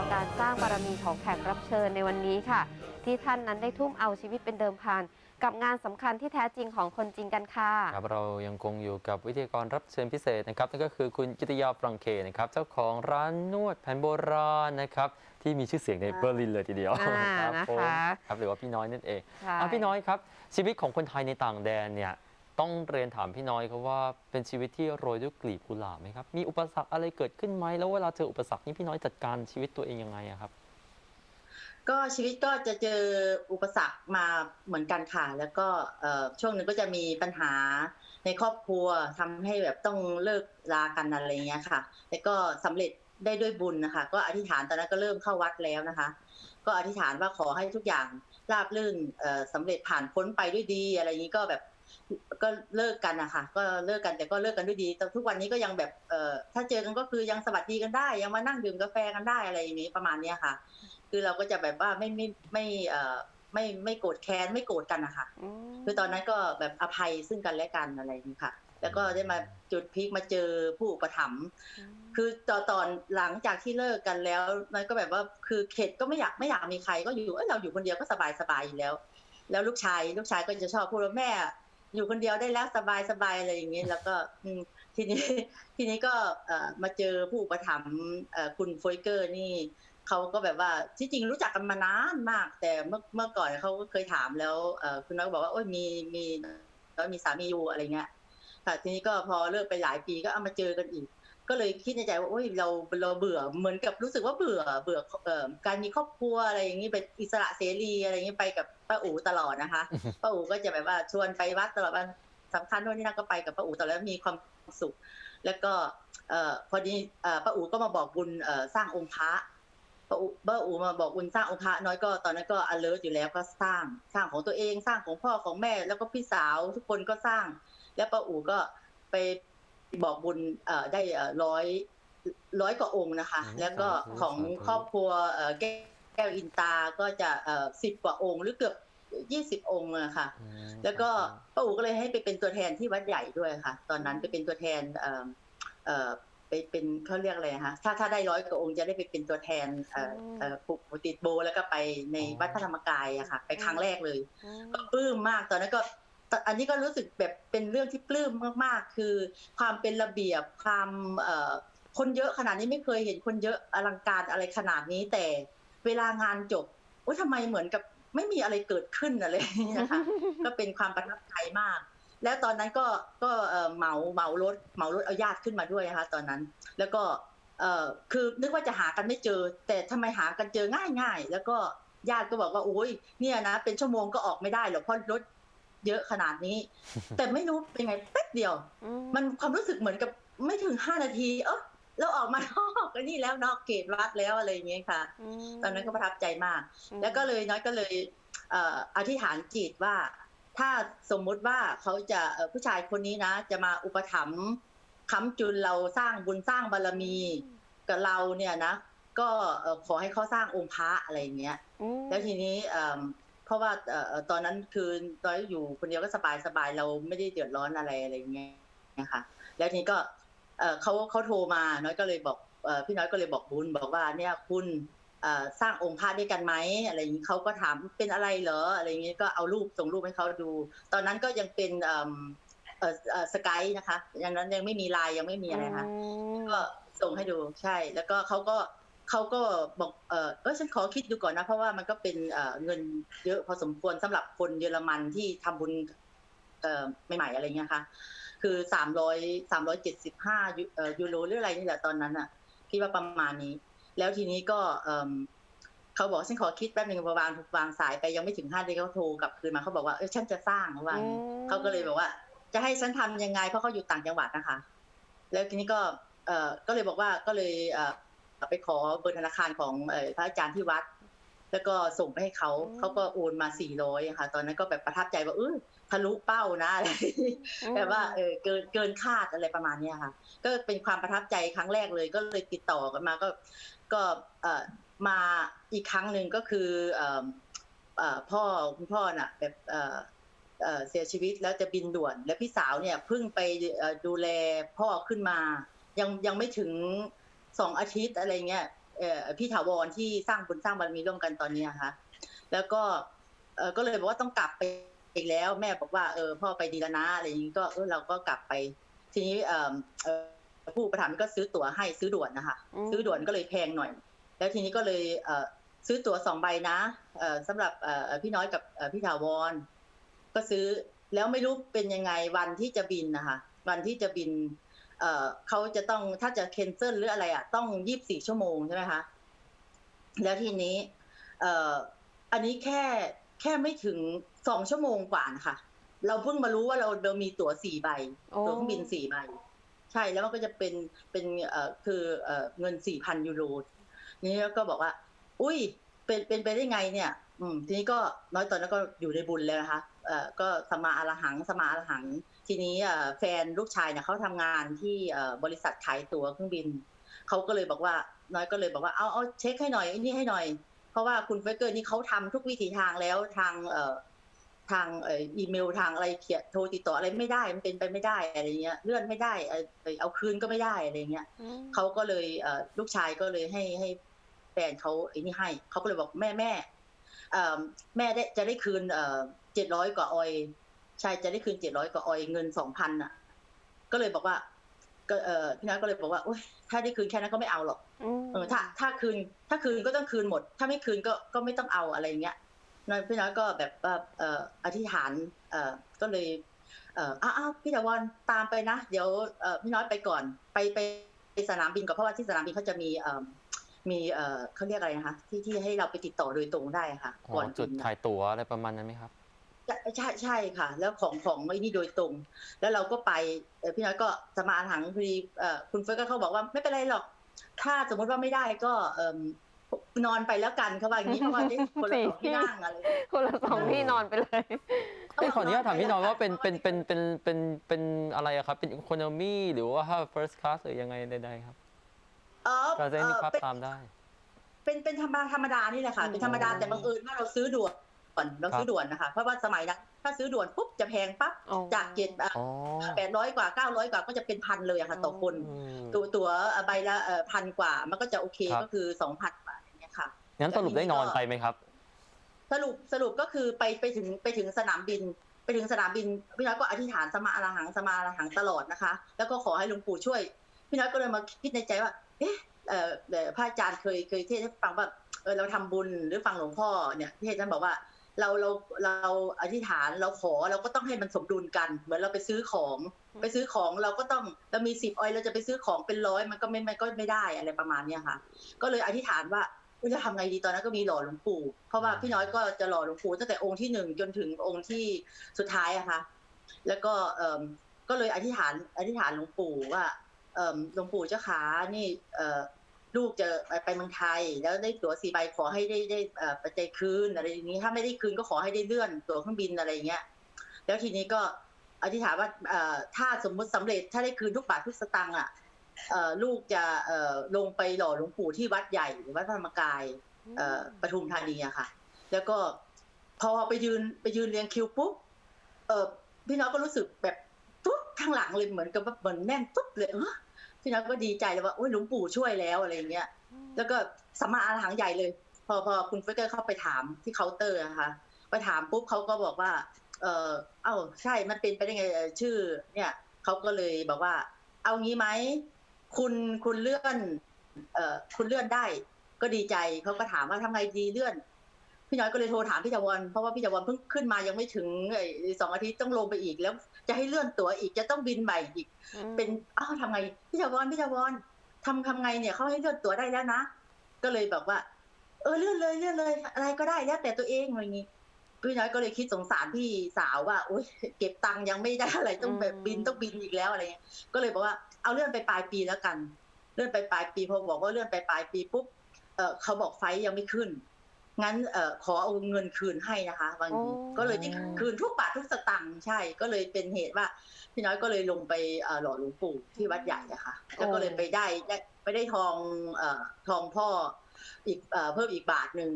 าวการสร้างบารมีของแขกรับเชิญในวันนี้ค่ะ ที่ท่านนั้นได้ทุ่มเอาชีวิตเป็นเดิมพันกับงานสำคัญที่แท้จริงของคนจริงกันค่ะครับเรายังคงอยู่กับวิทยากรรับเชิญพิเศษนะครับนั่นก็คือคุณกิติยาฟรังเคนะครับเจ้าของร้านนวดแผนโบราณนะครับที่มีชื่อเสียงในเบอร์ลินเลยทีเดียวอ่าครับนะคะผมครับหรือว่าพี่น้อยนั่นเองใช่อะพี่น้อยครับชีวิตของคนไทยในต่างแดนเนี่ย ต้องเรียนถามพี่น้อยครับว่าเป็นชีวิตที่โรยด้วยกลีบกุหลาบไหมครับ มีอุปสรรคอะไรเกิดขึ้นไหมแล้วเวลาเจออุปสรรคนี้พี่น้อยจัดการชีวิตตัวเองยังไงอะครับ ก็ชีวิตก็จะเจออุปสรรคมาเหมือนกันค่ะ แล้วก็ช่วงนึงก็จะมีปัญหาในครอบครัวทำให้แบบต้องเลิกลากันอะไรเงี้ยค่ะแล้วก็สำเร็จได้ด้วยบุญนะคะ ก็อธิษฐานตอนนั้นก็เริ่มเข้าวัดแล้วนะคะ ก็อธิษฐานว่าขอให้ทุกอย่างราบรื่นเอ่อสำเร็จผ่านพ้นไปด้วยดี อะไรอย่างนี้ก็แบบ ก็เลิกกันนะคะก็เลิกกันแต่ก็เลิกกันด้วยดี แต่ทุกวันนี้ก็ยังแบบเอ่อถ้าเจอกันก็คือยังสวัสดีกันได้ ยังมานั่งดื่มกาแฟกันได้อะไรอย่างนี้ประมาณเนี้ยค่ะ คือเราก็จะแบบว่าไม่ไม่ไม่เอ่อไม่ไม่โกรธแค้นไม่โกรธกันนะคะมคือตอนนั้นก็แบบอภัยซึ่งกันและกันอะไรอย่างนี้ค่ะ แล้วก็ได้มาจุดพีคมาเจอผู้อุปถัมภ์คือตอนตอนหลังจากที่เลิกกันแล้วมันก็แบบว่าคือเข็ดก็ไม่อยากไม่อยากมีใคร ก็อยู่เอ้ยเราอยู่คนเดียวก็สบายสบายอยู่แล้ว แล้วลูกชายลูกชายก็จะชอบพูดว่าแม่ อยู่คนเดียวได้แล้วสบายสบายอะไรอย่างเงี้ยแล้วก็ทีนี้ทีนี้ก็มาเจอผู้ประถมคุณโฟยเกอร์นี่เขาก็แบบว่าที่จริงรู้จักกันมานานมาก แต่เมื่อเมื่อก่อนเขาก็เคยถามแล้วคุณน้อยบอกว่าโอ้ยมีมีแล้วมีสามีอยู่อะไรเงี้ยค่ะทีนี้ก็พอเลิกไปหลายปีก็เอามาเจอกันอีก ก็เลยคิดในใจว่าโอ้ยเราเราเบื่อเหมือนกับรู้สึกว่าเบื่อเบื่อเอ่อการมีครอบครัวอะไรอย่างนี้เป็นอิสระเสรีอะไรอย่างนี้ไปกับป้าอู๋ตลอดนะคะป้าอู๋ก็จะแบบว่าชวนไปวัดตลอดวันสำคัญโน่นนี่นั่นก็ไปกับป้าอู๋ตลอดแล้วมีความสุข แล้วก็เอ่อพอดีเอ่อป้าอู๋ก็มาบอกบุญเอ่อสร้างองค์พระป้าอู๋ป้าอู๋มาบอกบุญสร้างองค์พระน้อยก็ตอนนั้นก็ alert อยู่แล้วก็สร้างสร้างของตัวเองสร้างของพ่อของแม่ แล้วก็พี่สาวทุกคนก็สร้าง แล้วป้าอู๋ก็ไป บอกบุญเอ่อได้ร้อยร้อยกว่าองค์นะคะอืมแล้วก็สาธุของสาธุครอบครัวเอ่อแก้แก้วอินตาก็จะเอ่อสิบกว่าองค์ หรือเกือบยี่สิบองค์อะค่ะอืมแล้วก็ป้าอู๋ก็เลยให้ไปเป็นตัวแทนที่วัดใหญ่ด้วยค่ะ ตอนนั้นไปเป็นตัวแทนเอ่อเอ่อไปเป็นเขาเรียกอะไรนะคะถ้าถ้าได้ร้อยกว่าองค์จะได้ไปเป็นตัวแทนเอ่อเอ่อผูกติดโบแล้วก็ไปในวัดพระธรรมกายอะค่ะ ไปครั้งแรกเลยอืมก็ปลื้มมากตอนนั้นก็ต อันนี้ก็รู้สึกแบบเป็นเรื่องที่ปลื้มมากๆ คือความเป็นระเบียบความคนเยอะขนาดนี้ไม่เคยเห็นคนเยอะอลังการอะไรขนาดนี้ แต่เวลางานจบโอ้ทำไมเหมือนกับไม่มีอะไรเกิดขึ้นอะไรอย่างเงี้ยค่ะก็เป็นความประทับใจมาก แล้วตอนนั้นก็ก็เหมาเหมารถเหมารถเอาญาติขึ้นมาด้วยนะคะตอนนั้น แล้วก็เคือนึกว่าจะหากันไม่เจอ แต่ทำไมหากันเจอง่ายๆ แล้วก็ญาติก็บอกว่าโอ้ยเนี่ยนะเป็นชั่วโมงก็ออกไม่ได้หรอกเพราะรถ เยอะขนาดนี้ แต่ไม่รู้เป็นไงแป๊บเดียวอืมันความรู้สึกเหมือนกับไม่ถึงห้านาที เออเราออกมานอกก็นี่แล้วนอกเขตวัดแล้วอะไรอย่างเงี้ยค่ะมตอนนั้นก็ประทับใจมากอืมแล้วก็เลยน้อยก็เลยเอ่ออธิษฐานจิตว่า ถ้าสมมุติว่าเขาจะเอ่อผู้ชายคนนี้นะ จะมาอุปถัมภ์ค้ำจุนเราสร้างบุญสร้างบารมีกับเราเนี่ยนะ ก็เอ่อขอให้เขาสร้างองค์พระอะไรอย่างเงี้ยอืมแล้วทีนี้ เอิ่มเพราะว่าเอ่อเอ่อตอนนั้นคือตอนอยู่คนเดียวก็สบายสบายๆเราไม่ได้เดือดร้อนอะไรอะไรอย่างเงี้ยนะคะแล้วทีนี้ก็เอ่อเขาเขาโทรมาน้อยก็เลยบอกเอ่อพี่น้อยก็เลยบอกบุญบอกว่าเนี่ยคุณเอ่อสร้างองค์พระด้วยกันไหมอะไรอย่างนี้เขาก็ถามเป็นอะไรเหรออะไรอย่างนี้ก็เอารูปส่งรูปให้เขาดู ตอนนั้นก็ยังเป็นเอิ่มเอ่อเอ่อสกายนะคะยังนั้นยังไม่มีไลน์ยังไม่มีอะไรค่ะมก็ส่งให้ดูใช่ แล้วก็เขาก็ เขาก็บอกเออเออฉันขอคิดดูก่อนนะ เพราะว่ามันก็เป็นเอ่อเงินเยอะพอสมควรสำหรับคนเยอรมันที่ทำบุญเอ่อใหม่ๆอะไรเงี้ยค่ะคือสามร้อยสามร้อยเจ็ดสิบห้ายูโรหรืออะไรนี่แหละตอนนั้นอะคิดว่าประมาณนี้ แล้วทีนี้ก็เอิ่มเขาบอกฉันขอคิดแป๊บนึงพอวางวางสายไปยังไม่ถึงห้านาทีเขาโทรกลับคืนมาเขาบอกว่าเออฉันจะสร้างเขาว่าอย่างนี้อืมเขาก็เลยบอกว่า จะให้ฉันทำยังไงเพราะเขาอยู่ต่างจังหวัดนะคะ แล้วทีนี้ก็เอ่อก็เลยบอกว่าก็เลยเอ่อ ไปขอเบอร์ธนาคารของเอ่อพระอาจารย์ที่วัด แล้วก็ส่งไปให้เขาอืมเขาก็โอนมาสี่ร้อยค่ะ ตอนนั้นก็แบบประทับใจว่าเออทะลุเป้านะอะไรแบบว่าเออเกินเกินคาดอะไรประมาณเนี้ยค่ะ ก็เป็นความประทับใจครั้งแรกเลย ก็เลยติดต่อกันมาก็ก็เอ่อมาอีกครั้งหนึ่งก็คือเอ่อเอ่อพ่อคุณพ่อน่ะแบบเอ่อเอ่อเสียชีวิตแล้วจะบินด่วน แล้วพี่สาวเนี่ยเพิ่งไปเอ่อดูแลพ่อขึ้นมา ยังยังไม่ถึง สองอาทิตย์อะไรเงี้ยเอ่อพี่ถาวรที่สร้างบุญสร้างบารมีร่วมกันตอนเนี้ยค่ะแล้วก็เออก็เลยบอกว่าต้องกลับไปอีกแล้ว แม่บอกว่าเออพ่อไปดีแล้วนะอะไรอย่างนี้ก็เออเราก็กลับไป ทีนี้เออเอ่อผู้ประถมก็ซื้อตั๋วให้ซื้อด่วนนะคะอืมซื้อด่วนก็เลยแพงหน่อย แล้วทีนี้ก็เลยเอ่อซื้อตั๋วสองใบนะเอ่อสำหรับเอ่อพี่น้อยกับเอ่อพี่ถาวร ก็ซื้อแล้วไม่รู้เป็นยังไงวันที่จะบินนะคะ วันที่จะบิน เอ่อเขาจะต้องถ้าจะเคนเซิลหรืออะไรอะต้องยี่บสี่ชั่วโมงใช่ไหมคะแล้วทีนี้เอ่ออันนี้แค่แค่ไม่ถึงสองชั่วโมงกว่านะคะเราเพิ่งมารู้ว่าเราเรามีตั๋วสี่ใบโอ้ตั๋วเครื่องบินสี่ใบ ใช่แล้วมันก็จะเป็นเป็นเอ่อคือเอ่อเงินสี่พันยูโรนี่ก็บอกว่า อุ้ยเป็นเป็นไปได้ไงเนี่ย อืมทีนี้ก็น้อยตอนนั้นก็อยู่ในบุญแล้วนะคะเอ่อก็สมมาอรหังสมมาอรหัง ทีนี้เอ่อแฟนลูกชายเนี่ยเขาทำงานที่เอ่อบริษัทขายตั๋วเครื่องบินเขาก็เลยบอกว่า น้อยก็เลยบอกว่าเอาเอาเช็คให้หน่อยไอ้นี่ให้หน่อย เพราะว่าคุณเฟเกอร์นี่เขาทำทุกวิถีทางแล้วทางเอ่อทางเอ่ออีเมลทางอะไรเขียนโทรติดต่ออะไรไม่ได้มันเป็นไปไม่ได้อะไรเงี้ยเลื่อนไม่ได้เอ่อเอาคืนก็ไม่ได้อะไรเงี้ยอืมเขาก็เลยเอ่อลูกชายก็เลยให้ให้แฟนเขาไอ้นี่ให้เขาก็เลยบอกแม่แม่เอ่อแม่ได้จะได้คืนเจ็ดร้อยกว่าออย ใช่จะได้คืนเจ็ดร้อยกว่าออยเงินสองพันอะ ก็เลยบอกว่า ก็เออพี่น้อยก็เลยบอกว่าโอ๊ยถ้าได้คืนแค่นั้นก็ไม่เอาหรอกมเออถ้า ถ้าคืน ถ้าคืนก็ต้องคืนหมด ถ้าไม่คืนก็ก็ไม่ต้องเอาอะไรเงี้ยน้อยพี่น้อยก็แบบว่าเอ่ออธิษฐานเอ่อก็เลยเอ่ออ้าวอ้าวพี่ตะวันตามไปนะ เดี๋ยวเอ่อพี่น้อยไปก่อนไปไปไปสนามบินก่อนเพราะว่าที่สนามบินเขาจะมีเอ่อมีเอ่อเขาเรียกอะไรนะคะที่ที่ให้เราไปติดต่อโดยตรงได้ค่ะอ๋อก่อนจุดบินขายตั๋วอะไรประมาณนั้นไหมครับ ใช่ใช่ใช่ค่ะ แล้วของของไอ้นี่โดยตรง แล้วเราก็ไปเอ่อพี่น้อยก็สมาหังพอดีเอ่อคุณเฟิร์สก็เขาบอกว่าไม่เป็นไรหรอก ถ้าสมมติว่าไม่ได้ก็เอ่มนอนไปแล้วกันเขาว่าอย่างนี้เพราะว่าได้คนละสองที่นั่งอะไรคนละสองที่นอนไปเลยเอ้ยขออนุญาตถามพี่น้อยว่าเป็นเป็นเป็นเป็นเป็นเป็นอะไรอะครับ เป็นอีโคโนมีหรือว่า first class หรือยังไงใดๆครับเออเราจะได้นึกภาพเป็นตามได้ เป็นเป็นธรรมดาธรรมดานี่แหละค่ะเป็นธรรมดาอืมแต่บังเอิญว่าเราซื้อด่วน เราซื้อด่วนนะคะ เพราะว่าสมัยนั้นถ้าซื้อด่วนปุ๊บจะแพงปั๊บอ๋อจากเจ็ดอ๋อแปดร้อยกว่าเก้าร้อยกว่าก็จะเป็นพันเลยอะค่ะต่อคนอืมตัวตัวใบละพันกว่ามันก็จะโอเคครับก็คือสองพันบาทอย่างเงี้ยค่ะงั้นสรุปได้นอนไปไหมครับ สรุปสรุปก็คือไปไปถึงไปถึงสนามบินไปถึงสนามบินพี่น้อยก็อธิษฐานสมาอรหังสมาอรหังตลอดนะคะ แล้วก็ขอให้หลวงปู่ช่วย พี่น้อยก็เลยมาคิดในใจว่า เอ๊ะเอ่อเอ่อพระอาจารย์เคยเคยเทศน์ให้ฟังว่าเออเราทำบุญหรือฟังหลวงพ่อเนี่ยเทศน์ท่านบอกว่า เราเราเราอธิษฐานเราขอเราก็ต้องให้มันสมดุลกัน เหมือนเราไปซื้อของ ไปซื้อของเราก็ต้องเรามีสิบออยเราจะไปซื้อของเป็นร้อยมันก็ไม่มันก็ไม่ได้อะไรประมาณเนี้ยค่ะ ก็เลยอธิษฐานว่าเอ้ยจะทำไงดีตอนนั้นก็มีหล่อหลวงปู่ เพราะว่าพี่น้อยก็จะหล่อหลวงปู่ตั้งแต่องค์ที่หนึ่งจนถึงองค์ที่สุดท้ายอะค่ะแล้วก็เอ่มก็เลยอธิษฐานอธิษฐานหลวงปู่ว่าเอ่มหลวงปู่เจ้าขานี่เอ่อ ลูกจะไปเมืองไทย แล้วได้ตั๋วสี่ใบขอให้ได้ได้เอ่อไปใจคืนอะไรอย่างนี้ ถ้าไม่ได้คืนก็ขอให้ได้เลื่อนตั๋วเครื่องบินอะไรอย่างเงี้ย แล้วทีนี้ก็อธิษฐานว่าเอ่อถ้าสมมุติสำเร็จถ้าได้คืนทุกบาททุกสตางค์อะเอ่อลูกจะเอ่อลงไปหล่อหลวงปู่ที่วัดใหญ่หรือวัดธรรมกายเอ่อปทุมธานีอะค่ะ แล้วก็พอไปยืนไปยืนเรียงคิวปุ๊บเออพี่น้องก็รู้สึกแบบปุ๊บข้างหลังเลยเหมือนกับว่าเหมือนแน่นปุ๊บเลยเออ พี่น้องก็ดีใจเลยว่าโอ้ยหลวงปู่ช่วยแล้วอะไรอย่างเงี้ยแล้วก็สัมมาอาหังใหญ่เลย พอพอคุณเฟกเกอร์เข้าไปถามที่เคาน์เตอร์นะคะไปถามปุ๊บเขาก็บอกว่า เออเอ้าใช่มันเป็นไปได้ไงเอ่อชื่อ เนี่ยเขาก็เลยบอกว่า เอางี้ไหมคุณคุณเลื่อน เอ่อคุณเลื่อนได้ ก็ดีใจเขาก็ถามว่าทำไงดีเลื่อนพี่น้อยก็เลยโทรถามพี่จวันเพราะว่าพี่จวันเพิ่งขึ้นมายังไม่ถึงไอ้สองอาทิตย์ต้องลงไปอีกแล้ว จะให้เลื่อนตั๋วอีกจะต้องบินใหม่อีก เป็นอ้าวทำไงพี่จวันพี่จวันทำทำไงเนี่ยเขาให้เลื่อนตั๋วได้แล้วนะ ก็เลยแบบว่า เออเลื่อนเลยเลื่อนเลย อะไรก็ได้แล้วแต่ตัวเองอะไรอย่างงี้พี่น้อยก็เลยคิดสงสารพี่สาวว่าโอ๊ยเก็บตังค์ยังไม่ได้อะไรต้องแบบบินต้องบินอีกแล้วอะไรเงี้ยก็เลยบอกว่าเอาเลื่อนไปปลายปีแล้วกัน เลื่อนไปปลายปีพอบอกว่าเลื่อนไปปลายปีปุ๊บเออเขาบอกไฟล์ยังไม่ขึ้น งั้นเออขอเอาเงินคืนให้นะคะวันนี้โอ้ก็เลยได้คืนทุกบาททุกสตังค์ใช่ ก็เลยเป็นเหตุว่าพี่น้อยก็เลยลงไปเอ่อหล่อหลวงปู่ที่วัดใหญ่อะค่ะ แล้วก็เลยไปได้ได้ไปได้ทองเอ่อทองพ่ออีกเอ่อเพิ่มอีกบาทหนึ่ง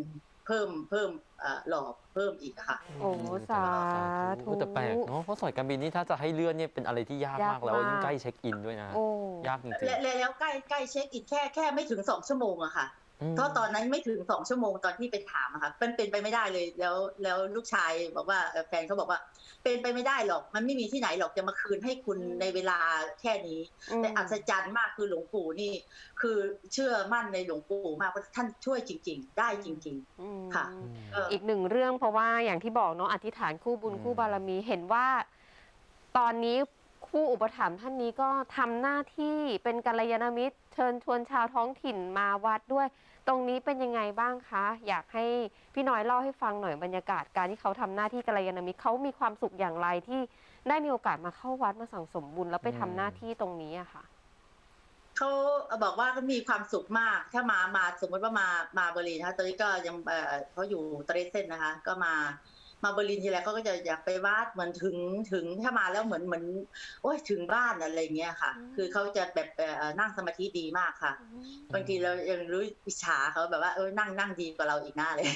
เพิ่มเพิ่มเอ่อหล่อเพิ่มอีกค่ะ โอ้สาธุแต่แปลกเนาะเพราะสายการบินนี่ถ้าจะให้เลื่อนเนี่ยเป็นอะไรที่ยากยากมากแล้วมากยิ่งใกล้เช็คอินด้วยนะโอ้ยากจริงและและแล้วใกล้ใกล้เช็คอีกแค่แค่ไม่ถึงสองชั่วโมงอะค่ะ ๆอืมเพราะตอนนั้นไม่ถึงสองชั่วโมงตอนที่ไปถามอะค่ะเป็นเป็นไปไม่ได้เลยแล้วแล้วลูกชายบอกว่าเอ่อแฟนเขาบอกว่า เป็นไปไม่ได้หรอก มันไม่มีที่ไหนหรอกจะมาคืนให้คุณในเวลาแค่นี้ แต่อัศจรรย์มากคือหลวงปู่นี่ คือเชื่อมั่นในหลวงปู่มากว่าท่านช่วยจริง ๆ ได้จริงอืมค่ะอืมๆเอออีกหนึ่งเรื่องเพราะว่าอย่างที่บอกเนาะอธิษฐานคู่บุญอืมคู่บารมีเห็นว่าตอนนี้คู่อุปถัมภ์ท่านนี้ก็ทำหน้าที่เป็นกัลยาณมิตร เชิญชวนชาวท้องถิ่นมาวัดด้วย ตรงนี้เป็นยังไงบ้างคะ อยากให้พี่น้อยเล่าให้ฟังหน่อยบรรยากาศการที่เขาทำหน้าที่กัลยาณมิตรเขามีความสุขอย่างไรที่ได้มีโอกาสมาเข้าวัดมาสั่งสมบุญแล้วไปทำหน้าที่ตรงนี้อะค่ะเขาบอกว่าเขามีความสุขมาก ถ้ามามาสมมติว่ามามาบรินะคะตอนนี้ก็ยังเขาอยู่เตรเซนนะคะ ก็มา มาเบอร์ลินทีไรเขาก็จะอยากไปวาดเหมือนถึงถึงถ้ามาแล้วเหมือนเหมือนโอ้ยถึงบ้านอะไรเงี้ยค่ะอืมคือเขาจะแบบเอ่อนั่งสมาธิดีมากค่ะ บางทีเรายังรู้อิจฉาเขาแบบว่าเออนั่งนั่งดีกว่าเราอีกหน้าเลย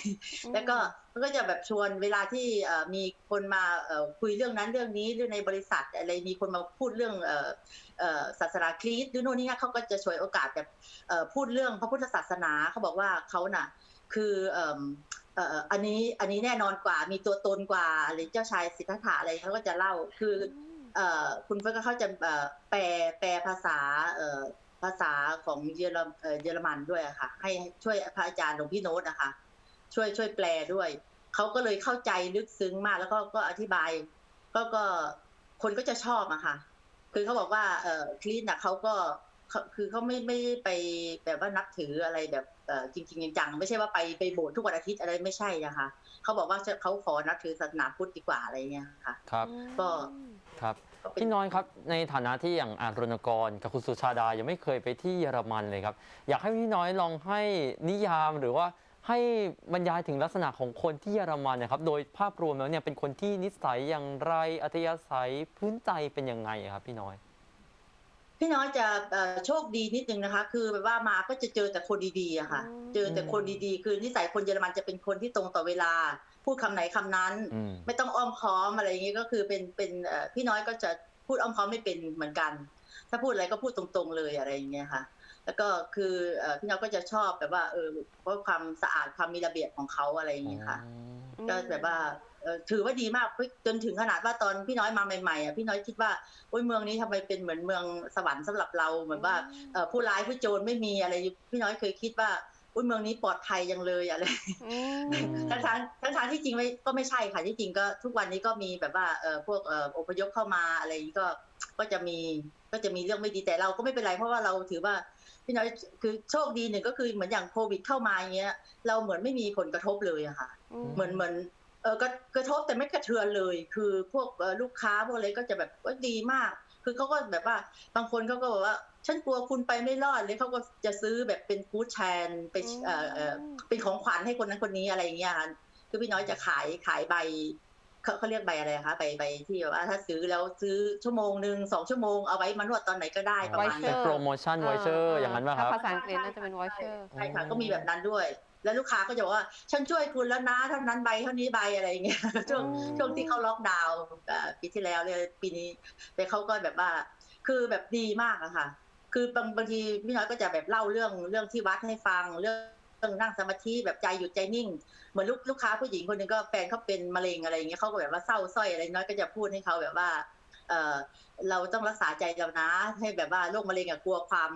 แล้วก็เขาก็จะแบบชวนเวลาที่เอ่อมีคนมาเอ่อคุยเรื่องนั้นเรื่องนี้เรื่องในบริษัทอะไรมีคนมาพูดเรื่องเอ่อเอ่อศาสนาคริสต์หรือโน่นนี่นั่นเขาก็จะฉวยโอกาสแบบเอ่อพูดเรื่องพระพุทธศาสนาเขาบอกว่าเขาน่ะ คือ เอิ่มเอ่ออันนี้อันนี้แน่นอนกว่ามีตัวตนกว่าอะไรเจ้าชายสิทธัตถะอะไรเขาก็จะเล่าคือเอ่อคุณเฟิร์สก็เขาจะเอ่อแปลแปลภาษาเอ่อภาษาของเยอรมเอ่อเยอรมันด้วยอะค่ะ ให้ช่วยพระอาจารย์หลวงพี่โน้ตนะคะ ช่วยช่วยแปลด้วยเขาก็เลยเข้าใจลึกซึ้งมากแล้วก็ก็อธิบาย ก็ก็คนก็จะชอบอะค่ะ คือเขาบอกว่าเอ่อคลีนน่ะเขาก็ เขาคือเขาไม่ไม่ได้ไปแบบว่านับถืออะไรแบบเอ่อจริงๆจังๆไม่ใช่ว่าไปไปโบสถ์ทุกวันอาทิตย์อะไรไม่ใช่นะคะเขาบอกว่าเขาขอนับถือศาสนาพุทธดีกว่าอะไรเงี้ยค่ะ ครับก็ ครับก็เป็น พี่น้อยครับในฐานะที่อย่างอารณกรกับคุณสุชาดายังไม่เคยไปที่เยอรมันเลยครับ อยากให้พี่น้อยลองให้นิยามหรือว่าให้บรรยายถึงลักษณะของคนที่เยอรมันนะครับ โดยภาพรวมแล้วเนี่ยเป็นคนที่นิสัยอย่างไรอัธยาศัยพื้นใจเป็นยังไงครับพี่น้อย พี่น้อยจะเอ่อโชคดีนิดนึงนะคะ คือแบบว่ามาก็จะเจอแต่คนดีๆอะค่ะอืมเจอแต่คนดีๆ คือนิสัยคนเยอรมันจะเป็นคนที่ตรงต่อเวลา พูดคำไหนคำนั้นอืมไม่ต้องอ้อมค้อมอะไรอย่างงี้ก็คือเป็นเป็นเอ่อพี่น้อยก็จะพูดอ้อมค้อมไม่เป็นเหมือนกัน ถ้าพูดอะไรก็พูดตรงๆเลยอะไรอย่างเงี้ยค่ะ แล้วก็คือเอ่อพี่น้อยก็จะชอบแบบว่าเออเพราะความสะอาดความมีระเบียบของเขาอะไรอย่างเงี้ยค่ะ ก็แบบว่าเอ่อ ถือว่าดีมากจนถึงขนาดว่าตอนพี่น้อยมาใหม่ๆอะพี่น้อยคิดว่าโอ้ยเมืองนี้ทำไมเป็นเหมือนเมืองสวรรค์สำหรับเราเหมือนว่าเอ่อผู้ร้ายผู้โจรไม่มีอะไร พี่น้อยเคยคิดว่าอุ้ยเมืองนี้ปลอดภัยยังเลยอะไรอืมอืมทั้งทางทั้งทางที่จริงไม่ก็ไม่ใช่ค่ะที่จริงก็ทุกวันนี้ก็มีแบบว่าเอ่อพวกเอ่ออพยพเข้ามาอะไรอย่างนี้ก็ก็จะมีก็จะมีเรื่องไม่ดีแต่เราก็ไม่เป็นไรเพราะว่าเราถือว่าพี่น้อยคือโชคดีหนึ่งก็คือเหมือนอย่างโควิดเข้ามาอย่างเงี้ยเราเหมือนไม่มีผลกระทบเลยอะค่ะ เหมือนเหมือนเออ กระกระทบแต่ไม่กระเทือนเลย คือพวกเอ่อลูกค้าพวกอะไรก็จะแบบว่าดีมาก คือเขาก็แบบว่าบางคนเขาก็บอกว่าฉันกลัวคุณไปไม่รอดเลยเขาก็จะซื้อแบบเป็นฟู้ดแชนไปเอ่อเอ่อเป็นของขวัญให้คนนั้นคนนี้อะไรอย่างเงี้ยค่ะคือพี่น้อยจะขายขายใบเขาเขาเรียกใบอะไรคะใบใบที่แบบว่าถ้าซื้อแล้วซื้อชั่วโมงหนึ่งสองชั่วโมงเอาไว้มานวดตอนไหนก็ได้ประมาณ Voucher เป็นนี้โปรโมชั่นไวเชอร์อย่างนั้นป่ะครับถ้าภาษาอังกฤษน่าจะเป็น voucher ใช่ค่ะก็มีแบบนั้นด้วย แล้วลูกค้าก็จะบอกว่า ฉันช่วยคุณแล้วนะเท่านั้นใบเท่านี้ใบอะไรอย่างเงี้ยช่วงอืมช่วงที่เขาล็อกดาวน์เอ่อปีที่แล้วเนี่ยปีนี้ แต่เขาก็แบบว่า คือแบบดีมากอะค่ะ คือบางบางทีพี่น้อยก็จะแบบเล่าเรื่องเรื่องที่วัดให้ฟังเรื่องเรื่องนั่งสมาธิแบบใจหยุดใจนิ่ง เหมือนลูกลูกค้าผู้หญิงคนหนึ่งก็แฟนเขาเป็นมะเร็งอะไรอย่างเงี้ยเขาก็แบบว่าเศร้าสร้อยอะไรน้อยก็จะพูดให้เขาแบบว่า เออเราต้องรักษาใจเรานะ ให้แบบว่าโรคมะเร็งอะกลัวความ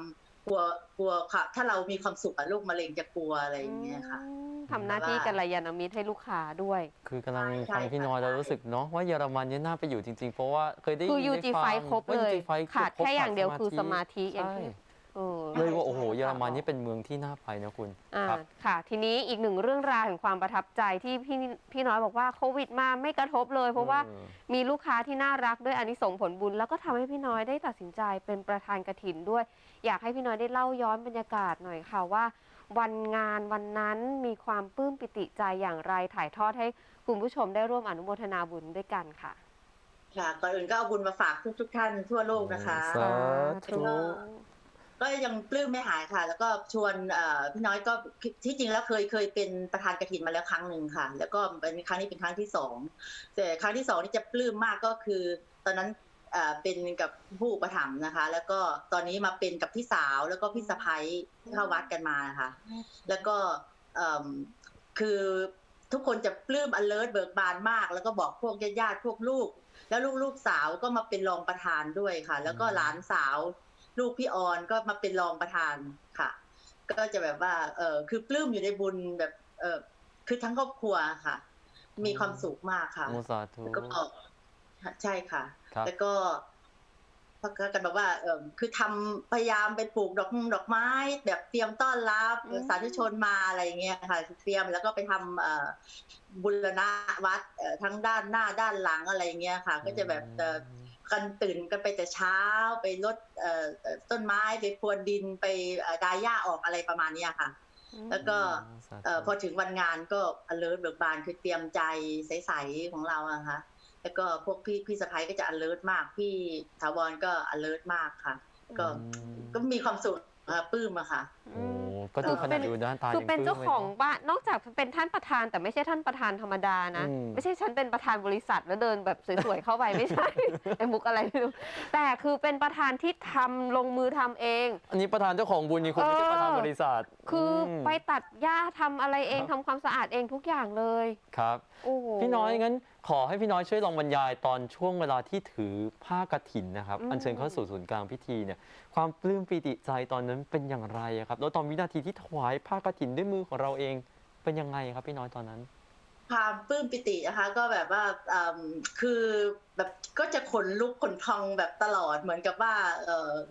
กลัวกลัวค่ะ ถ้าเรามีความสุขอะโรคมะเร็งจะกลัวอะไรอย่างเงี้ยค่ะอืมทำหน้าที่กัลยาณมิตรให้ลูกค้าด้วย คือกำลังใช่ฟังพี่น้อยใช่แล้วรู้สึกเนาะว่าเยอรมันเนี่ยน่าไปอยู่จริงๆ เพราะว่าเคยได้คือยิน UG ได้ฟังไฟครบว่า เลย UG ไฟขาดครบแค่อย่างเดียวขาคือสมาธิอย่างใช่ที่ เออเลยว่าโอ้โหใช่เยอรมันนี่เป็นเมืองที่น่าไปนะคุณอ่าครับ ค่ะ ทีนี้อีกหนึ่งเรื่องราวแห่งความประทับใจที่พี่พี่น้อยบอกว่าโควิดมาไม่กระทบเลย เพราะว่าออมีลูกค้าที่น่ารักด้วยอานิสงส์ผลบุญ แล้วก็ทำให้พี่น้อยได้ตัดสินใจเป็นประธานกระถินด้วย อยากให้พี่น้อยได้เล่าย้อนบรรยากาศหน่อยค่ะว่า วันงานวันนั้นมีความปลื้มปิติใจอย่างไรถ่ายทอดให้คุณผู้ชมได้ร่วมอนุโมทนาบุญด้วยกันค่ะ ค่ะก่อนอื่นก็เอาบุญมาฝากทุกทุกๆท่านทั่วโลกนะคะ สาธุก็ ก็ยังปลื้มไม่หายค่ะ แล้วก็ชวนพี่น้อยก็ที่จริงแล้วเคยเคยเป็นประธานกฐินมาแล้วครั้งหนึ่งค่ะ แล้วก็เป็นครั้งนี้เป็นครั้งที่สองแต่ครั้งที่สองนี่จะปลื้มมากก็คือ ตอนนั้นเป็นกับผู้อุประถมภ์นะคะ แล้วก็ตอนนี้มาเป็นกับพี่สาวแล้วก็พี่สะพ้ยเข้าวัดกันมานะคะแล้วก็คือทุกคนจะปลื้ม alert เบิกบานมาก แล้วก็บอกพวกญาติๆพวกลูก แล้วลูกลูกสาวก็มาเป็นรองประธานด้วยค่ะ แล้วก็หลานสาว ลูกพี่ออนก็มาเป็นรองประธานค่ะ ก็จะแบบว่าเออคือปลื้มอยู่ในบุญแบบเออคือทั้งครอบครัวค่ะ มีความสุขมากค่ะโมสาธุแล้วก็ใช่ค่ะครับแล้วก็พักกันแบบว่าเออคือทำพยายามไปปลูกดอกมงดอกไม้ แบบเตรียมต้อนรับอืมสาธุชนมาอะไรอย่างเงี้ยค่ะ เตรียมแล้วก็ไปทำเอ่อบุรณะวัดเอ่อทั้งด้านหน้าด้านหลังอะไรอย่างเงี้ยค่ะ ก็จะแบบเอ่อ กันตื่นกันไปแต่เช้าไปรดเอ่อเอ่อต้นไม้ไปพรวนดินไปเอ่อดายหญ้าออกอะไรประมาณเนี้ยค่ะ แล้วก็สาธุเอ่อพอถึงวันงานก็ alert เบิกบานคือเตรียมใจใสๆของเราอะค่ะแล้วก็พวกพี่พี่สะพ้ายก็จะ alert มากพี่ถาวรก็ alert มากค่ะ ก็อืมก็มีความสุขค่ะปลื้มอะค่ะโอ้ ก็ดูขนาดดูด้านตาคือยังเป็นปลื้มเจ้าของลยนะบ้านนอกจากเป็นท่านประธาน แต่ไม่ใช่ท่านประธานธรรมดานะ อืม ไม่ใช่ฉันเป็นประธานบริษัทแล้วเดินแบบสวยๆเข้าไปไม่ใช่ ไอ้มุกอะไรไม่รู้แต่คือเป็นประธานที่ทำลงมือทำเอง อันนี้ประธานเจ้าของบุญนี่คุณไม่ใช่เออประธานบริษัทคืออม ไปตัดหญ้าทำอะไรเองครับทำความสะอาดเองทุกอย่างเลยครับ โอ้โห พี่น้อยงั้นขอให้พี่น้อยช่วยลองบรรยายตอนช่วงเวลาที่ถือผ้ากฐินนะครับ อืม อัญเชิญเข้าสู่ศูนย์กลางพิธีเนี่ยความปลื้มปิติใจตอนนั้นเป็นอย่างไรอะครับ แล้วตอนวินาทีที่ถวายผ้ากฐินด้วยมือของเราเองเป็นยังไงครับพี่น้อยตอนนั้น ความปลื้มปิตินะคะก็แบบว่าคือแบบก็จะขนลุกขนพองแบบตลอดเหมือนกับว่า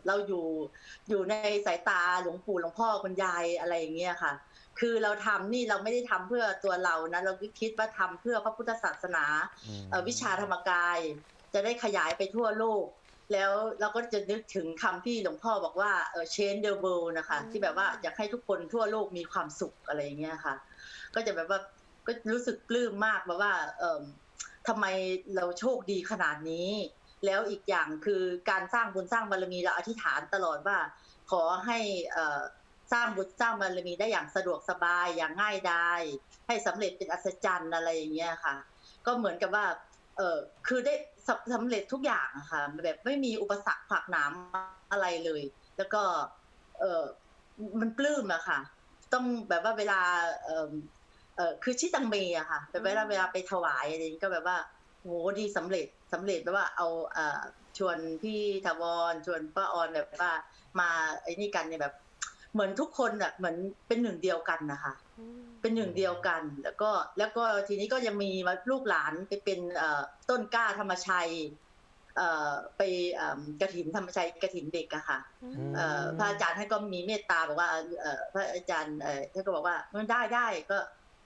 เราอยู่อยู่ในสายตาหลวงปู่หลวงพ่อคุณยายอะไรอย่างเงี้ยค่ะ คือเราทำนี่เราไม่ได้ทำเพื่อตัวเรานะเราก็คิดว่าทำเพื่อพระพุทธศาสนาวิชาธรรมกาย จะได้ขยายไปทั่วโลก แล้วเราก็จะนึกถึงคำที่หลวงพ่อบอกว่าเออ change the world นะคะ ที่แบบว่าอยากให้ทุกคนทั่วโลกมีความสุขอะไรอย่างเงี้ยค่ะ ก็จะแบบว่า ก็รู้สึกปลื้มมากแบบว่าเออทำไมเราโชคดีขนาดนี้ แล้วอีกอย่างคือการสร้างบุญสร้างบารมีเราอธิษฐานตลอดว่า ขอให้สร้างบุญสร้างบารมีได้อย่างสะดวกสบายอย่างง่ายดายให้สำเร็จเป็นอัศจรรย์อะไรอย่างเงี้ยค่ะ ก็เหมือนกับว่าเออคือได้สำสำเร็จทุกอย่างค่ะแบบไม่มีอุปสรรคขวากหนามอะไรเลย แล้วก็เออมันปลื้มอะค่ะ ต้องแบบว่าเวลา เออเออคือชิตังเมอะค่ะแบบเวลาอืมเวลาไปถวายอะไรอย่างนี้ก็แบบว่าโหดีสำเร็จสำเร็จแบบว่าเอาเอ่อชวนพี่ถาวรชวนป้าออนแบบว่ามาไอ้นี่กันเนี่ยแบบ เหมือนทุกคนอะเหมือนเป็นหนึ่งเดียวกันนะคะอืมเป็นหนึ่งเดียวกันแล้วก็แล้วก็ทีนี้ก็ยังมีลูกหลานไปเป็นเอ่อต้นกล้าธรรมชัยเอ่อไปเอิ่มกระถินธรรมชัยกระถินเด็กอะค่ะอือืมมเอ่อพระอาจารย์ท่านก็มีเมตตาบอกว่าเอ่อพระอาจารย์เอ่อท่านก็บอกว่ามันได้ได้ก็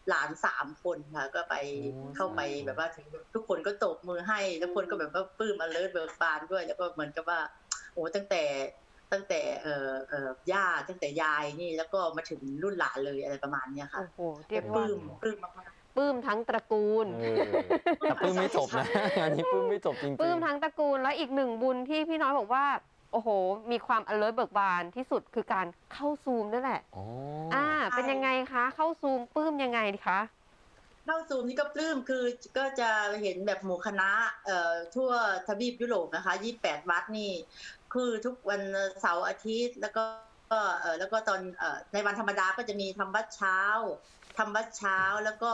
หลานสามคนค่ะ ก็ไปโอ้เข้าไปสาธุแบบว่าถึงทุกคนก็ตบมือให้แล้วคนก็แบบว่าปลื้มอเลิศเบิกบานด้วย แล้วก็เหมือนกับว่าโอ้ตั้งแต่ตั้งแต่เอ่อเอ่อย่าตั้งแต่ยายนี่ แล้วก็มาถึงรุ่นหลานเลยอะไรประมาณเนี้ยค่ะโอ้โหเรียกปว่าลื้มปลื้มมากๆปลื้มทั้งตระกูลเออแต่ปลื้มไม่จบนะอันนี้ปลื้มไม่จบจริงๆปลื้มทั้งตระกูลแล้วอีกหนึ่งบุญที่พี่น้อยบอกว่า โอ้โห มีความ alert เบิกบานที่สุดคือการเข้าซูมนั่นแหละอ๋อออ่า เป็นยังไงคะ เข้าซูมปลื้มยังไงคะ เข้าซูมนี่ก็ปลื้มคือก็จะเห็นแบบหมู่คณะเอ่อทั่วทวีปยุโรปนะคะ28วัดนี่ คือทุกวันเสาร์อาทิตย์แล้วก็ก็เอ่อแล้วก็ตอนเอ่อในวันธรรมดาก็จะมีทำวัดเช้า ทำวัดเช้าแล้วก็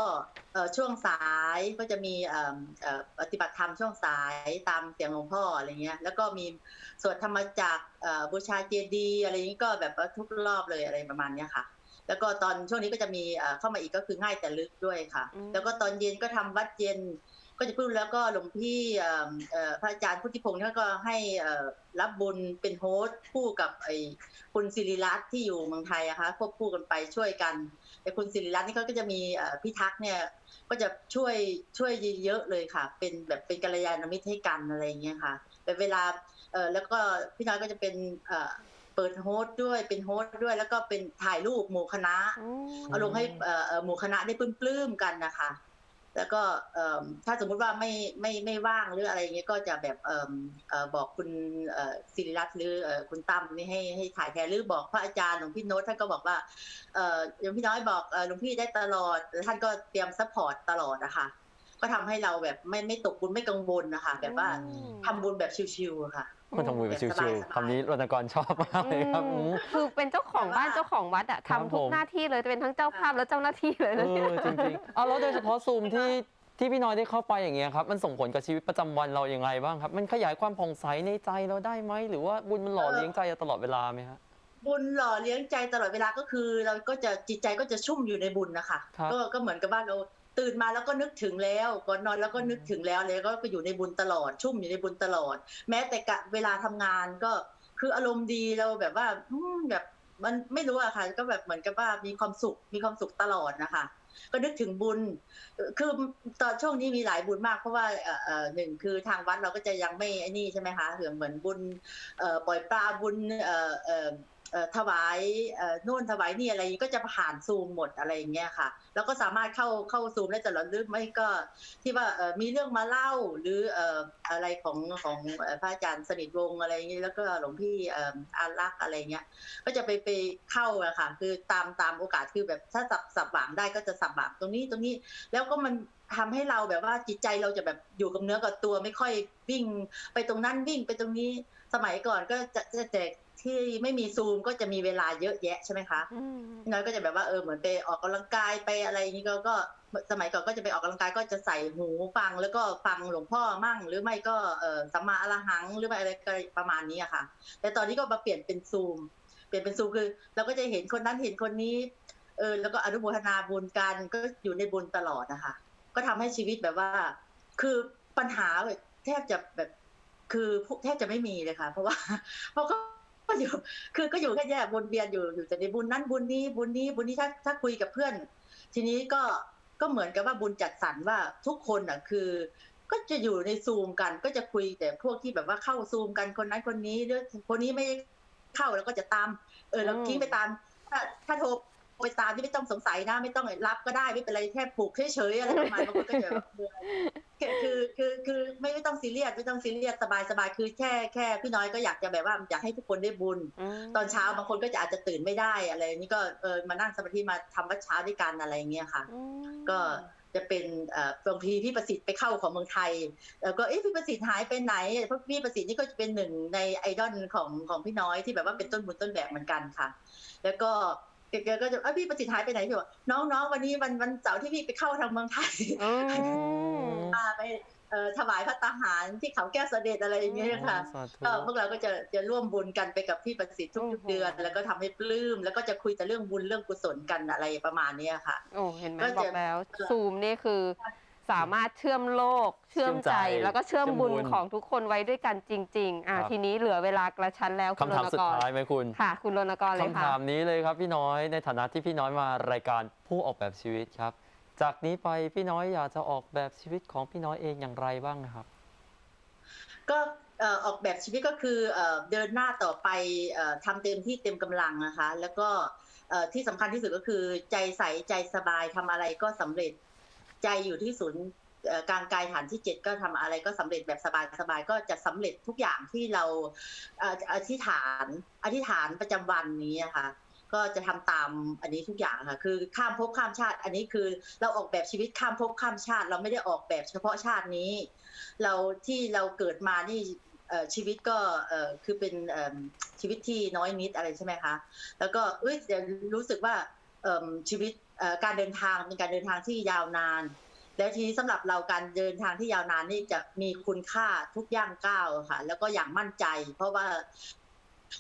เอ่อช่วงสายก็จะมีเอ่อเอ่อปฏิบัติธรรมช่วงสายตามเสียงหลวงพ่ออะไรเงี้ย แล้วก็มีสวดธรรมจักรเอ่อบูชาเจดีย์อะไรอย่างนี้ก็แบบว่าทุกรอบเลยอะไรประมาณเนี้ยค่ะ แล้วก็ตอนช่วงนี้ก็จะมีเอ่อเข้ามาอีกก็คือง่ายแต่ลึกด้วยค่ะอืมแล้วก็ตอนเย็นก็ทำวัดเย็น ก็จะพูดแล้วก็หลวงพี่เอ่อเอ่อพระอาจารย์พุทธิพงศ์ท่านก็ให้เอ่อรับบุญเป็นโฮสต์คู่กับไอ้คุณศิริรัตน์ที่อยู่เมืองไทยอะคะควบคู่กันไปช่วยกัน แต่คุณศิริรัตน์นี่เขาก็จะมีเอ่อพี่ทักษ์เนี่ย ก็จะช่วยช่วยเยอะเลยค่ะ เป็นแบบเป็นกัลยาณมิตรให้กันอะไรอย่างเงี้ยค่ะ แต่เวลาเอ่อแล้วก็พี่น้อยก็จะเป็นเอ่อเปิดโฮสต์ด้วยเป็นโฮสต์ด้วย แล้วก็เป็นถ่ายรูปหมู่คณะอืมเอาลงให้เอ่อเอ่อหมู่คณะได้ปลื้มๆกันนะคะ แล้วก็เอิ่มถ้าสมมุติว่าไม่ไม่ไม่ว่างหรืออะไรอย่างเงี้ยก็จะแบบเอิ่มเอ่อบอกคุณเอ่อศิริรัตน์หรือเอ่อคุณตั้มนี่ให้ให้ถ่ายแทนหรือบอกพระอาจารย์หลวงพี่โน้ตท่านก็บอกว่าเอ่อหลวงพี่น้อยบอกเอ่อหลวงพี่ได้ตลอดแล้วท่านก็เตรียมซัพพอร์ตตลอดนะคะก็ทำให้เราแบบไม่ไม่ตกบุญไม่กังวลนะคะแบบว่าอืมทำบุญแบบชิวๆอะค่ะ คนทำบุญแบบแบบสชิวบายๆๆคำนี้รณกรชอบมากเลยครับอืมอืม คือเป็นเจ้าของบ้านเจ้าของวัดอะครับทำทุผกม หน้าที่เลยเป็นทั้งเจ้าภาพและเจ้าหน้าที่เลยเอนะเนี่ย อจริงๆเอาแล้วโดยเฉพาะซูมที่ที่พี่น้อยได้เข้าไปอย่างเงี้ยครับมันส่งผลกับชีวิตประจำวันเราอย่างไรบ้างครับ มันขยายความผ่องใสในใจเราได้ไหมหรือว่าบุญมันหล่อเลี้ยงใจเราตลอดเวลาไหมฮะ บุญหล่อเลี้ยงใจตลอดเวลาก็คือ เราก็จะจิตใจก็จะชุ่มอยู่ในบุญนะคะครับ ก็ก็เหมือนกับว่าเรา ตื่นมาแล้วก็นึกถึงแล้วก่อนนอนแล้วก็นึกถึงแล้วเลยก็ไปอยู่ในบุญตลอด ชุ่มอยู่ในบุญตลอด แม้แต่กะเวลาทำงานก็คืออารมณ์ดีเราแบบว่าอืแบบมันไม่รู้อะค่ะ ก็แบบเหมือนกับว่ามีความสุขมีความสุขตลอดนะคะก็นึกถึงบุญ คือตอนช่วงนี้มีหลายบุญมากเพราะว่าเอ่อหนึ่งคือทางวัดเราก็จะยังไม่ไอ้นี่ใช่ไหมคะเหมือนบุญเอ่อปล่อยปลาบุญ ถวายนู่นถวายนี่อะไรอย่างนี้ก็จะผ่านซูมหมดอะไรอย่างเงี้ยค่ะ แล้วก็สามารถเข้าเข้าซูมได้ตลอดหรือไม่ก็ ที่ว่ามีเรื่องมาเล่าหรืออะไรของของพระอาจารย์สนิทวงอะไรอย่างนี้แล้วก็หลวงพี่อารักษ์อะไรเงี้ยก็จะไปไปเข้าอะค่ะคือตามตามโอกาสคือแบบถ้าสับสับหวางได้ก็จะสับหวางตรงนี้ตรงนี้ แล้วก็มันทำให้เราแบบว่าจิตใจเราจะแบบอยู่กับเนื้อกับตัวไม่ค่อยวิ่ง ไปตรงนั้นวิ่งไปตรงนี้สมัยก่อนก็จะจะแต่ ที่ไม่มีซูมก็จะมีเวลาเยอะแยะใช่ไหมคะอืมพี่น้อยก็จะแบบว่าเออเหมือนไปออกกำลังกายไปอะไรอย่างนี้ก็ก็สมัยก่อนก็จะไปออกกำลังกายก็จะใส่หูฟังแล้วก็ฟังหลวงพ่อมั่ง หรือไม่ก็เออสัมมาอรหังหรือไม่อะไรก็ประมาณนี้อะค่ะ แต่ตอนนี้ก็มาเปลี่ยนเป็นซูม เปลี่ยนเป็นซูมคือ เราก็จะเห็นคนนั้นเห็นคนนี้เออแล้วก็อนุโมทนาบุญกันก็อยู่ในบุญตลอดนะคะ ก็ทำให้ชีวิตแบบว่า คือปัญหาแบบแทบจะแบบคือแทบจะไม่มีเลยค่ะ เพราะว่าเพราะก็ ก็อยู่คือก็อยู่แค่แย่วนเวียนอยู่อยู่แต่ในบุญนั้นบุญนี้บุญนี้บุญนี้ถ้าถ้าคุยกับเพื่อน ทีนี้ก็ก็เหมือนกับว่าบุญจัดสรรว่าทุกคนอะคือ ก็จะอยู่ในซูมกัน ก็จะคุยแต่พวกที่แบบว่าเข้าซูมกันคนนั้นคนนี้หรือคนนี้ไม่เข้าแล้วก็จะตาม เออเราอืมทิ้งไปตาม ถ้าถ้าโทร ไปตามที่ไม่ต้องสงสัยนะ ไม่ต้องรับก็ได้ไม่เป็นไรแค่ปลูกเฉยๆอะไรประมาณบางคนก็จะแบบเบื่อคือคือคือคือไม่ไม่ต้องซีเรียสไม่ต้องซีเรียสสบายสบายคือแค่แค่พี่น้อยก็อยากจะแบบว่าอยากให้ทุกคนได้บุญมตอนเช้าบางคนก็จะอาจจะตื่นไม่ได้อะไรนี่ก็เออมานั่งสมาธิมาทำวัดเช้าด้วยกันอะไรอย่างเงี้ยค่ะอืมก็จะเป็นเอ่อบางทีพี่ประสิทธิ์ไปเข้าของเมืองไทย แล้วก็เอ๊ะพี่ประสิทธิ์หายไปไหนเพราะพี่ประสิทธิ์นี่ก็จะเป็นหนึ่งในไอดอลของของพี่น้อยที่แบบว่าเป็นต้นบุญต้นแบบเหมือนกันค่ะ แล้วก็ แกก็จะเอ้ยพี่ประสิทธิ์หายไปไหนพี่บอกน้องๆ วันนี้วันวันเสาร์ที่พี่ไปเข้าทางเมืองไทยอืมพาไปเอ่อถวายพระตาหารที่เขาแก้วเสด็จอะไรอย่างเงี้ยค่ะสาธุก็พวกเราก็จะจะร่วมบุญกันไปกับพี่ประสิทธิ์ทุกโอ้โหๆเดือน แล้วก็ทำให้ปลื้มแล้วก็จะคุยแต่เรื่องบุญเรื่องกุศลกันอะไรประมาณเนี้ยค่ะ โอ้เห็นไหมก็บจะอกแล้วซูมนี่คือ สามารถเชื่อมโลก เชื่อมใจ เชื่อมใจแล้วก็เชื่อมเชื่อมบุญบุญ ของทุกคนไว้ด้วยกันจริง ๆ อะครับ ทีนี้เหลือเวลากระชั้นแล้วคุณคำถามรณสุดกรท้ายไหมคุณค่ะ คุณรณกรเลยคำค่ะถามนี้เลยครับพี่น้อยในฐานะที่พี่น้อยมารายการผู้ออกแบบชีวิตครับ จากนี้ไปพี่น้อยอยากจะออกแบบชีวิตของพี่น้อยเองอย่างไรบ้างนะครับ ก็เอ่อออกแบบชีวิตก็คือเอ่อเดินหน้าต่อไปเอ่อทำเต็มที่เต็มกำลังนะคะ แล้วก็เอ่อที่สำคัญที่สุดก็คือใจใสใจสบายทำอะไรก็สำเร็จ ใจอยู่ที่ศูนย์กลางกายฐานที่เจ็ดก็ทำอะไรก็สำเร็จแบบสบายสบายก็จะสำเร็จทุกอย่างที่เราอธิษฐานอธิษฐานประจำวันนี้นะคะก็จะทำตามอันนี้ทุกอย่างค่ะคือข้ามภพข้ามชาติ อันนี้คือเราออกแบบชีวิตข้ามภพข้ามชาติ เราไม่ได้ออกแบบเฉพาะชาตินี้ เราที่เราเกิดมานี่ชีวิตก็คือเป็นชีวิตที่น้อยนิดอะไรใช่ไหมคะแล้วก็เอ้ยรู้สึกว่า ชีวิตเอ่อการเดินทางเป็นการเดินทางที่ยาวนาน แล้วทีนี้สำหรับเราการเดินทางที่ยาวนานนี่จะมีคุณค่าทุกย่างก้าวอะค่ะ แล้วก็อย่างมั่นใจ เพราะว่า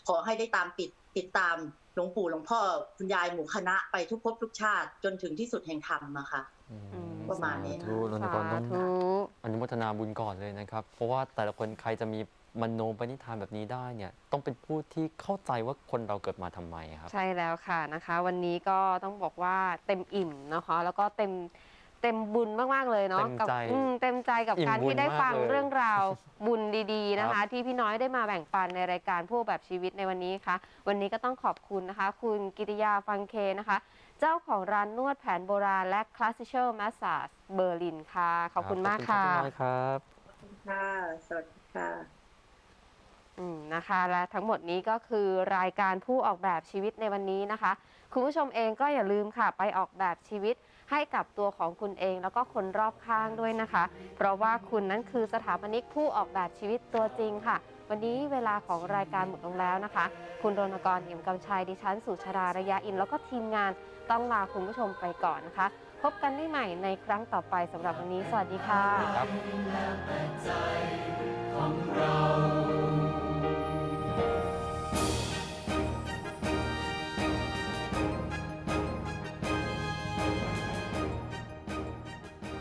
ขอให้ได้ตามติดติดตามหลวงปู่หลวงพ่อคุณยายหมู่คณะไปทุกภพทุกชาติจนถึงที่สุดแห่งธรรมอะค่ะอืมอืมประมาณนี้สธุรณกรสาต้องธุอนุโมทนาบุญก่อนเลยนะครับ เพราะว่าแต่ละคนใครจะมี มโนปณิธานแบบนี้ได้เนี่ยต้องเป็นผู้ที่เข้าใจว่าคนเราเกิดมาทำไมครับ ใช่แล้วค่ะนะคะ วันนี้ก็ต้องบอกว่าเต็มอิ่มนะคะแล้วก็เต็มเต็มบุญมาก ๆ เลยเนาะเต็มกัใจอืมเต็มใจกับอิ่มการบุญที่ได้ฟังมากเลยเรื่องราวบุญดีๆนะครัคะบที่พี่น้อยได้มาแบ่งปันในรายการผู้แบบชีวิตในวันนี้ค่ะ วันนี้ก็ต้องขอบคุณนะคะ คุณกิติยาฟังเคนะคะ เจ้าของร้านนวดแผนโบราณและ Classical Massage เบอร์ลินค่ะ ขอบคุณมากค่ะขอบณรับพี่น้อยครับค่ะสวัสดีค่ะอืม นะคะและทั้งหมดนี้ก็คือรายการผู้ออกแบบชีวิตในวันนี้นะคะ คุณผู้ชมเองก็อย่าลืมค่ะไปออกแบบชีวิตให้กับตัวของคุณเองแล้วก็คนรอบข้างด้วยนะคะ เพราะว่าคุณนั้นคือสถาปนิกผู้ออกแบบชีวิตตัวจริงค่ะ วันนี้เวลาของรายการหมดลงแล้วนะคะ คุณรณกรเอี่ยมกำชัยดิฉันสุชาดาระยะอิน แล้วก็ทีมงานต้องลาคุณผู้ชมไปก่อนนะคะ พบกันได้ใหม่ในครั้งต่อไปสำหรับวันนี้ สวัสดีค่ะ